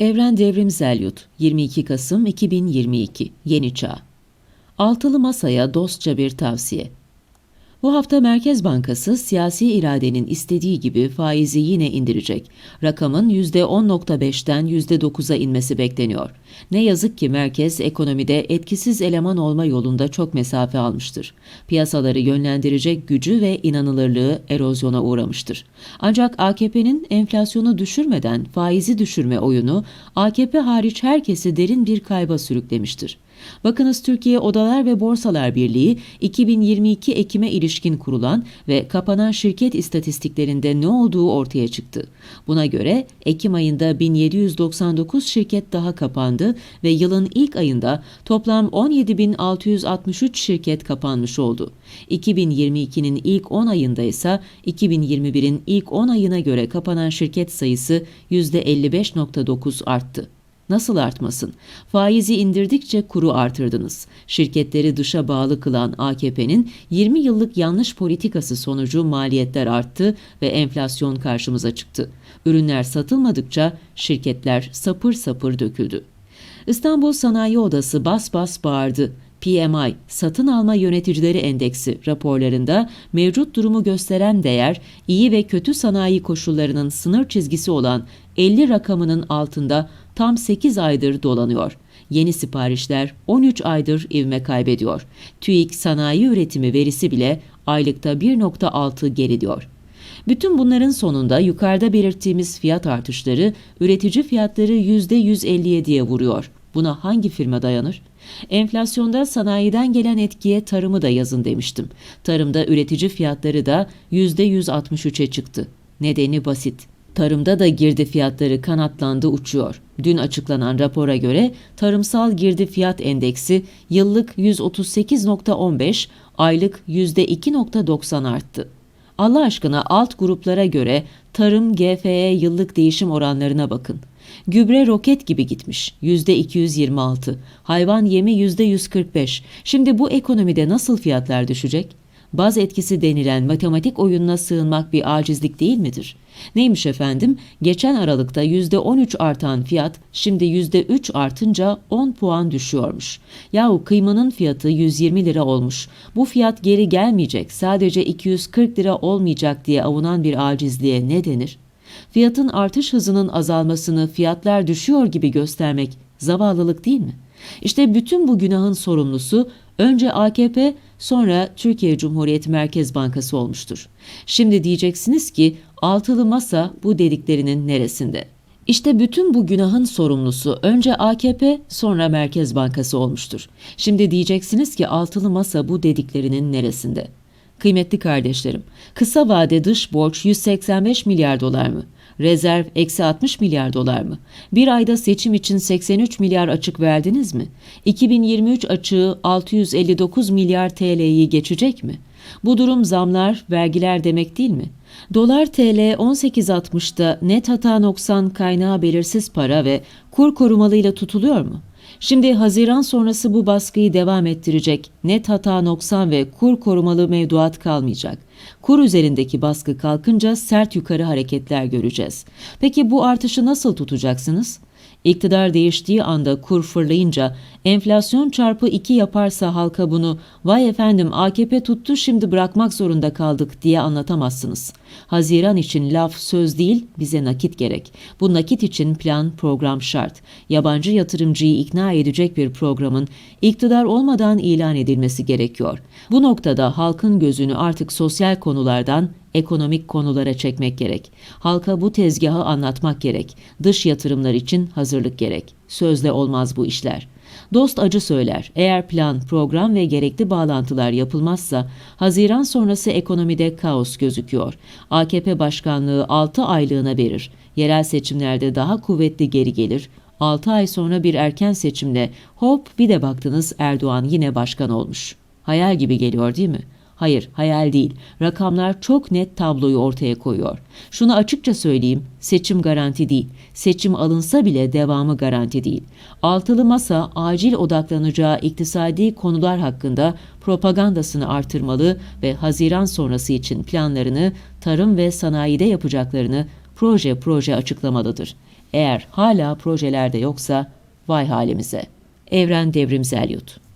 Evren Devrim Zelyut 22 Kasım 2022 Yeni Çağ. Altılı Masaya dostça bir tavsiye bu hafta Merkez Bankası siyasi iradenin istediği gibi faizi yine indirecek. Rakamın %10.5'ten %9'a inmesi bekleniyor. Ne yazık ki merkez ekonomide etkisiz eleman olma yolunda çok mesafe almıştır. Piyasaları yönlendirecek gücü ve inanılırlığı erozyona uğramıştır. Ancak AKP'nin enflasyonu düşürmeden faizi düşürme oyunu AKP hariç herkesi derin bir kayba sürüklemiştir. Bakınız Türkiye Odalar ve Borsalar Birliği 2022 Ekim'e ilişkin kurulan ve kapanan şirket istatistiklerinde ne olduğu ortaya çıktı. Buna göre Ekim ayında 1799 şirket daha kapandı ve yılın ilk ayında toplam 17.663 şirket kapanmış oldu. 2022'nin ilk 10 ayında ise 2021'in ilk 10 ayına göre kapanan şirket sayısı %55.9 arttı. Nasıl artmasın? Faizi indirdikçe kuru artırdınız. Şirketleri dışa bağlı kılan AKP'nin 20 yıllık yanlış politikası sonucu maliyetler arttı ve enflasyon karşımıza çıktı. Ürünler satılmadıkça şirketler sapır sapır döküldü. İstanbul Sanayi Odası bas bas bağırdı. PMI, Satın Alma Yöneticileri Endeksi raporlarında mevcut durumu gösteren değer, iyi ve kötü sanayi koşullarının sınır çizgisi olan 50 rakamının altında tam 8 aydır dolanıyor. Yeni siparişler 13 aydır ivme kaybediyor. TÜİK sanayi üretimi verisi bile aylıkta 1.6 geriliyor. Bütün bunların sonunda yukarıda belirttiğimiz fiyat artışları üretici fiyatları %157'ye vuruyor. Buna hangi firma dayanır? Enflasyonda sanayiden gelen etkiye tarımı da yazın demiştim. Tarımda üretici fiyatları da %163'e çıktı. Nedeni basit. Tarımda da girdi fiyatları kanatlandı uçuyor. Dün açıklanan rapora göre tarımsal girdi fiyat endeksi yıllık 138.15, aylık %2.90 arttı. Allah aşkına alt gruplara göre tarım GFE yıllık değişim oranlarına bakın. Gübre roket gibi gitmiş %226, hayvan yemi %145. Şimdi bu ekonomide nasıl fiyatlar düşecek? Baz etkisi denilen matematik oyununa sığınmak bir acizlik değil midir? Neymiş efendim? Geçen Aralık'ta %13 artan fiyat şimdi %3 artınca 10 puan düşüyormuş. Yahu kıymanın fiyatı 120 lira olmuş. Bu fiyat geri gelmeyecek sadece 240 lira olmayacak diye avunan bir acizliğe ne denir? Fiyatın artış hızının azalmasını fiyatlar düşüyor gibi göstermek zavallılık değil mi? İşte bütün bu günahın sorumlusu önce AKP sonra Türkiye Cumhuriyeti Merkez Bankası olmuştur. Şimdi diyeceksiniz ki altılı masa bu dediklerinin neresinde? İşte bütün bu günahın sorumlusu önce AKP sonra Merkez Bankası olmuştur. Şimdi diyeceksiniz ki altılı masa bu dediklerinin neresinde? Kıymetli kardeşlerim, kısa vade dış borç 185 milyar dolar mı? Rezerv eksi 60 milyar dolar mı? Bir ayda seçim için 83 milyar açık verdiniz mi? 2023 açığı 659 milyar TL'yi geçecek mi? Bu durum zamlar, vergiler demek değil mi? Dolar TL 18.60'da net hata noksan kaynağı belirsiz para ve kur korumalıyla tutuluyor mu? Şimdi Haziran sonrası bu baskıyı devam ettirecek, net hata noksan ve kur korumalı mevduat kalmayacak. Kur üzerindeki baskı kalkınca sert yukarı hareketler göreceğiz. Peki bu artışı nasıl tutacaksınız? İktidar değiştiği anda kur fırlayınca enflasyon çarpı 2 yaparsa halka bunu vay efendim AKP tuttu şimdi bırakmak zorunda kaldık diye anlatamazsınız. Haziran için laf söz değil bize nakit gerek. Bu nakit için plan program şart. Yabancı yatırımcıyı ikna edecek bir programın iktidar olmadan ilan edilmesi gerekiyor. Bu noktada halkın gözünü artık sosyal konulardan ekonomik konulara çekmek gerek. Halka bu tezgahı anlatmak gerek. Dış yatırımlar için hazırlık gerek. Sözle olmaz bu işler. Dost acı söyler. Eğer plan, program ve gerekli bağlantılar yapılmazsa Haziran sonrası ekonomide kaos gözüküyor. AKP başkanlığı 6 aylığına verir. Yerel seçimlerde daha kuvvetli geri gelir. 6 ay sonra bir erken seçimle hop bir de baktınız Erdoğan yine başkan olmuş. Hayal gibi geliyor değil mi? Hayır, hayal değil. Rakamlar çok net tabloyu ortaya koyuyor. Şunu açıkça söyleyeyim, seçim garanti değil. Seçim alınsa bile devamı garanti değil. Altılı masa acil odaklanacağı iktisadi konular hakkında propagandasını artırmalı ve Haziran sonrası için planlarını, tarım ve sanayide yapacaklarını proje proje açıklamalıdır. Eğer hala projelerde yoksa vay halimize. Evren Devrim Zelyut